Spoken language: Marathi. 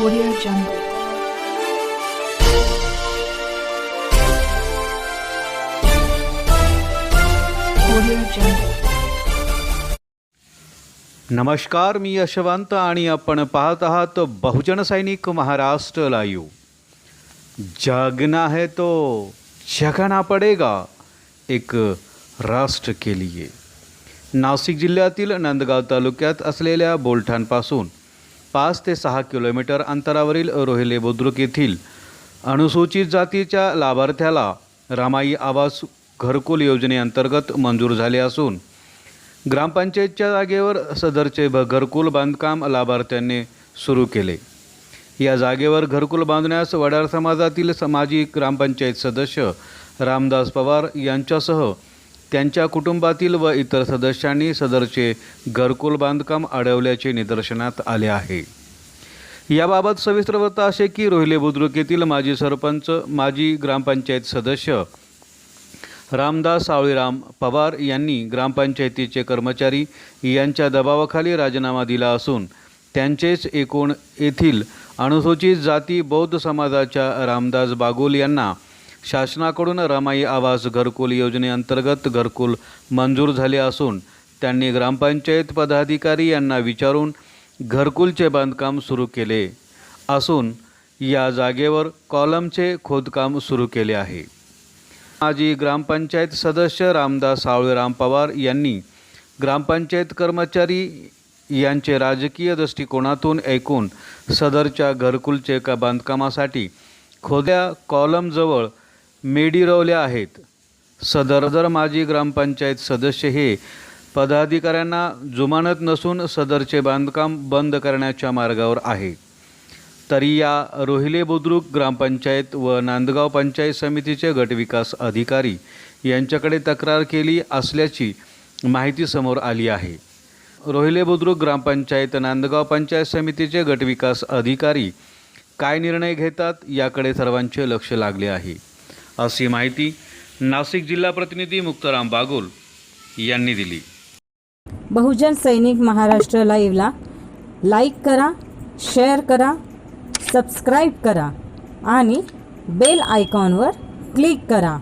Audio Jungle. नमस्कार मी यशवंत आणि आपण पाहत आहात बहुजन सैनिक महाराष्ट्र लाईव जागना है तो जगाना पडेगा एक राष्ट्र के लिए. नाशिक जिल्ह्यातील नंदगाव तालुक्यात असलेल्या बोलठाणपासून पाच ते सहा किलोमीटर अंतरावरील रोहिले बुद्रुक येथील अनुसूचित जातीच्या लाभार्थ्याला रामाई आवास घरकुल योजनेअंतर्गत मंजूर झाले असून ग्रामपंचायतच्या जागेवर सदरचे भ घरकुल बांधकाम लाभार्थ्यांनी सुरू केले. या जागेवर घरकुल बांधण्यास वडार समाजातील समाजी ग्रामपंचायत सदस्य रामदास पवार यांच्यासह त्यांच्या कुटुंबातील व इतर सदस्यांनी सदरचे घरकुल बांधकाम अडवल्याचे निदर्शनात आले आहे. याबाबत सविस्तर वृत्त असे की रोहिले बुद्रुक येथील माजी सरपंच माजी ग्रामपंचायत सदस्य रामदास सावळीराम पवार यांनी ग्रामपंचायतीचे कर्मचारी यांच्या दबावाखाली राजीनामा दिला असून त्यांचेच एकूण येथील अनुसूचित जाती बौद्ध समाजाच्या रामदास बागुल यांना शासनाकडून रमाई आवास घरकुल योजनेअंतर्गत घरकुल मंजूर झाले असून त्यांनी ग्रामपंचायत पदाधिकारी यांना विचारून घरकुलचे बांधकाम सुरू केले असून या जागेवर कॉलमचे खोदकाम सुरू केले आहे. माजी ग्रामपंचायत सदस्य रामदास सावळेराम पवार यांनी ग्रामपंचायत कर्मचारी यांचे राजकीय दृष्टिकोनातून ऐकून सदरच्या घरकुलचे का बांधकामासाठी खोद्या कॉलमजवळ मेडिरवल्या आहेत. सदर जर माजी ग्रामपंचायत सदस्य हे पदाधिकाऱ्यांना जुमानत नसून सदरचे बांधकाम बंद करण्याच्या मार्गावर आहे. तरी या रोहिले बुद्रुक ग्रामपंचायत व नांदगाव पंचायत समितीचे गटविकास अधिकारी यांच्याकडे तक्रार केली असल्याची माहिती समोर आली आहे. रोहिले बुद्रुक ग्रामपंचायत नांदगाव पंचायत समितीचे गटविकास अधिकारी काय निर्णय घेतात याकडे सर्वांचे लक्ष लागले आहे. अशी माहिती नाशिक जिल्हा प्रतिनिधी मुक्ताराम बागुल यांनी दिली. बहुजन सैनिक महाराष्ट्र लाईव्हला लाईक करा शेअर करा सबस्क्राईब करा आणि बेल आयकॉनवर क्लिक करा.